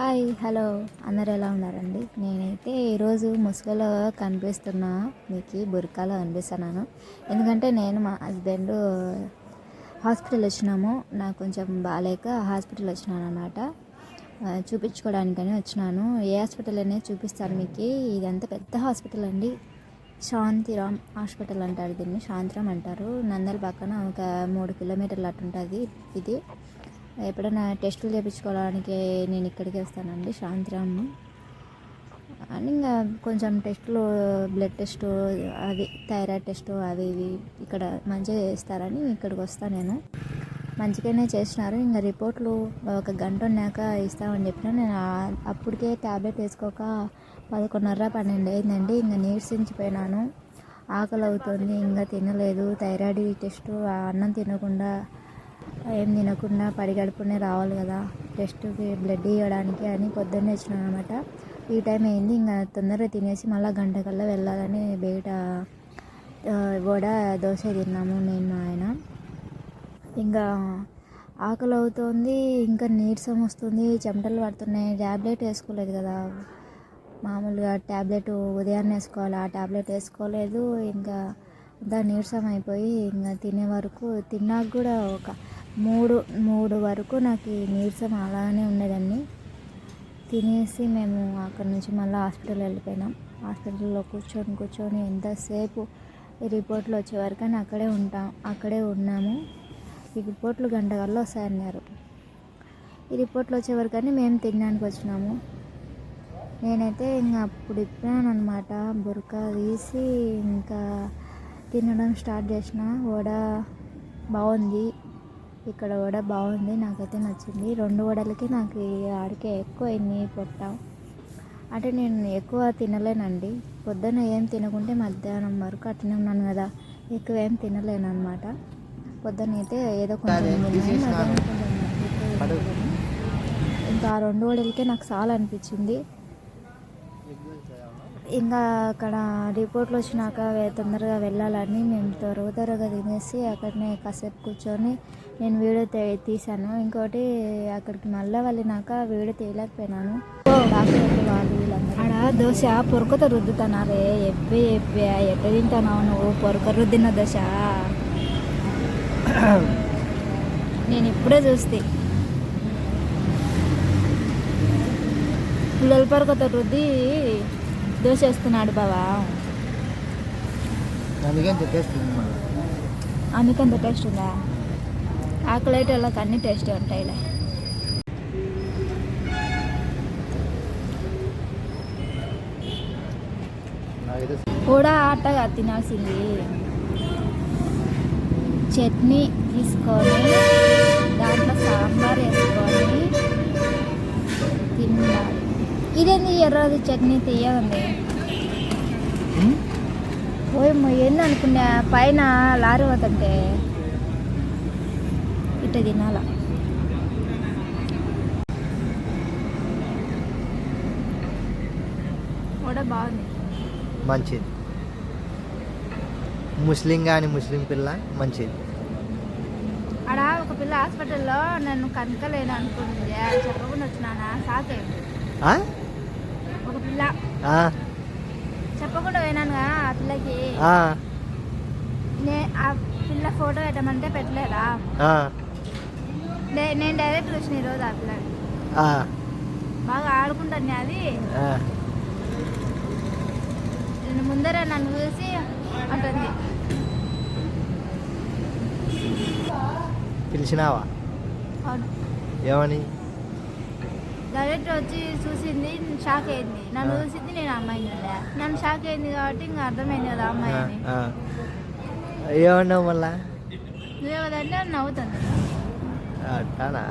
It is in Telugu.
Hi hello. అందరు ఎలా ఉన్నారండి? నేనైతే ఈరోజు ముసుగులో కనిపిస్తున్నా మీకు బురకాలో కనిపిస్తున్నాను. ఎందుకంటే నేను మా హస్బెండ్ హాస్పిటల్ వచ్చినాము. నాకు కొంచెం బాగాలేక హాస్పిటల్ వచ్చినాను అనమాట చూపించుకోవడానికని వచ్చినాను. ఏ హాస్పిటల్ అనేది చూపిస్తాను మీకు. ఇదంతా పెద్ద హాస్పిటల్ అండి. శాంతిరామ్ హాస్పిటల్ అంటారు దీన్ని. శాంతిరామ్ అంటారు. నందల పక్కన ఒక మూడు కిలోమీటర్లు అట్టుంటుంది ఇది. ఎప్పుడైనా టెస్టులు చేయించుకోవడానికి నేను ఇక్కడికి వస్తానండి శాంతిరామ్ అని ఇంకా కొంచెం టెస్టులు బ్లడ్ టెస్ట్ అవి థైరాయిడ్ టెస్ట్ అవి ఇవి ఇక్కడ మంచిగా చేస్తారని ఇక్కడికి వస్తాను నేను. మంచిగానే చేసినారు. ఇంకా రిపోర్ట్లు ఒక గంట ఉన్నాక ఇస్తామని చెప్పిన నేను అప్పటికే ట్యాబ్లెట్ వేసుకోక పదకొండున్నర పన్నెండు అయిందండి. ఇంకా నీరసించిపోయినాను. ఆకలి అవుతుంది ఇంకా తినలేదు. థైరాయిడ్ టెస్ట్ అన్నం తినకుండా ఏం తినకుండా పడిగడుపునే రావాలి కదా. జస్ట్ బ్లడ్ ఇవ్వడానికి అని పొద్దున్నే వచ్చినాను అనమాట ఈ టైం అయింది ఇంకా తొందరగా తినేసి మళ్ళీ గంట కల్లా వెళ్ళాలని బయట వడ దోశ తిన్నాము నేను మా ఆయన. ఇంకా ఆకలి అవుతుంది ఇంకా నీరసం వస్తుంది చెమటలు పడుతున్నాయి ట్యాబ్లెట్ వేసుకోలేదు కదా. మామూలుగా ట్యాబ్లెట్ ఉదయాన్నే వేసుకోవాలి ఆ ట్యాబ్లెట్ వేసుకోలేదు ఇంకా అంతా నీరసం అయిపోయి ఇంకా తినే వరకు తిన్నాక కూడా ఒక మూడు మూడు వరకు నాకు ఈ నీరసం అలానే ఉండేదాన్ని తినేసి మేము అక్కడి నుంచి మళ్ళీ హాస్పిటల్ వెళ్ళిపోయినాం. హాస్పిటల్లో కూర్చొని కూర్చొని ఎంతసేపు ఈ రిపోర్ట్లు వచ్చే వరకు అని అక్కడే ఉంటాం అక్కడే ఉన్నాము. ఈ రిపోర్ట్లు గంట కల్లా వస్తాయన్నారు. ఈ రిపోర్ట్లు వచ్చే వరకు అని మేము తినడానికి వచ్చినాము. నేనైతే ఇంకా అప్పుడు ఇప్పినాను అనమాట బురక తీసి ఇంకా తినడం స్టార్ట్ చేసిన వడ బాగుంది. ఇక్కడ వడ బాగుంది నాకైతే నచ్చింది. రెండు వడలకి నాకు ఈ ఆడికే ఎక్కువ అయింది పొట్ట. అంటే నేను ఎక్కువ తినలేనండి. పొద్దున్న ఏం తినకుంటే మధ్యాహ్నం వరకు అట్లనే ఉన్నాను కదా ఎక్కువ ఏం తినలేను అనమాట పొద్దున్న అయితే ఏదో కొంచెం. ఇంకా ఆ రెండు వడలకే నాకు చాలా అనిపించింది. ఇంకా అక్కడ రిపోర్ట్లు వచ్చినాక తొందరగా వెళ్ళాలని మేము త్వరగా త్వరగా తినేసి అక్కడనే కాసేపు కూర్చొని నేను వీడియో తీ- తీశాను. ఇంకోటి అక్కడికి మళ్ళీ వెళ్ళినాక వీడియో తీయలేకపోయినాను. డాక్టర్ వాళ్ళు వీళ్ళందరూ ఆడ దోశ పొరకతో రుద్దుతున్నారే. ఎబ్బే ఎబ్బే ఎట్ట తింటున్నావు నువ్వు? పొరక రుద్దిన దోశ. నేను ఇప్పుడే చూస్తే. పుల్లల పొరకతో రుద్ది దోశ వేస్తున్నాడు బావా అందుకంత టేస్ట్ ఉందా ఆకులైతే వాళ్ళకి అన్ని టేస్ట్ ఉంటాయిలే. కూడా ఆటగా తినాల్సింది. చట్నీ తీసుకొని దాంట్లో సాంబార్ వేసుకొని ఇదేంది ఎర్రది చట్నీ ఉమ్? ఓయమ్మ ఏంది అనుకున్నా పైన లారీ పోతుంటే ఇట్ట తినాల? కూడా బాగుంది. మంచిది. ముస్లిం కానీ ముస్లిం పిల్ల మంచిది. ఆడ ఒక పిల్ల హాస్పిటల్లో నన్ను కనుకలేను అనుకుంది అది చెప్పకుండా వచ్చినానా? సాకే? పిల్ల చెప్పకుండా ఆ పిల్లకి నే ఆ పిల్ల ఫోటో పెట్టమంటే పెట్టలేదా నేను డైరెక్ట్ చూసిన ఈరోజు ఆ పిల్లని ఆ, బాగా ఆడుకుంటాను అది. నేను ముందర నన్ను చూసి అంటుంది పిలిచినావా అవును ఏమని డైరెక్ట్ వచ్చి చూసింది షాక్ అయింది నన్ను. చూసింది నేను అమ్మాయిని. నన్ను షాక్ అయింది కాబట్టి ఇంకా అర్థమైంది కదా అమ్మాయి అని. ఏమన్నావు మళ్ళా నువ్వే కదంటే నవ్వుతుంది అట్టానా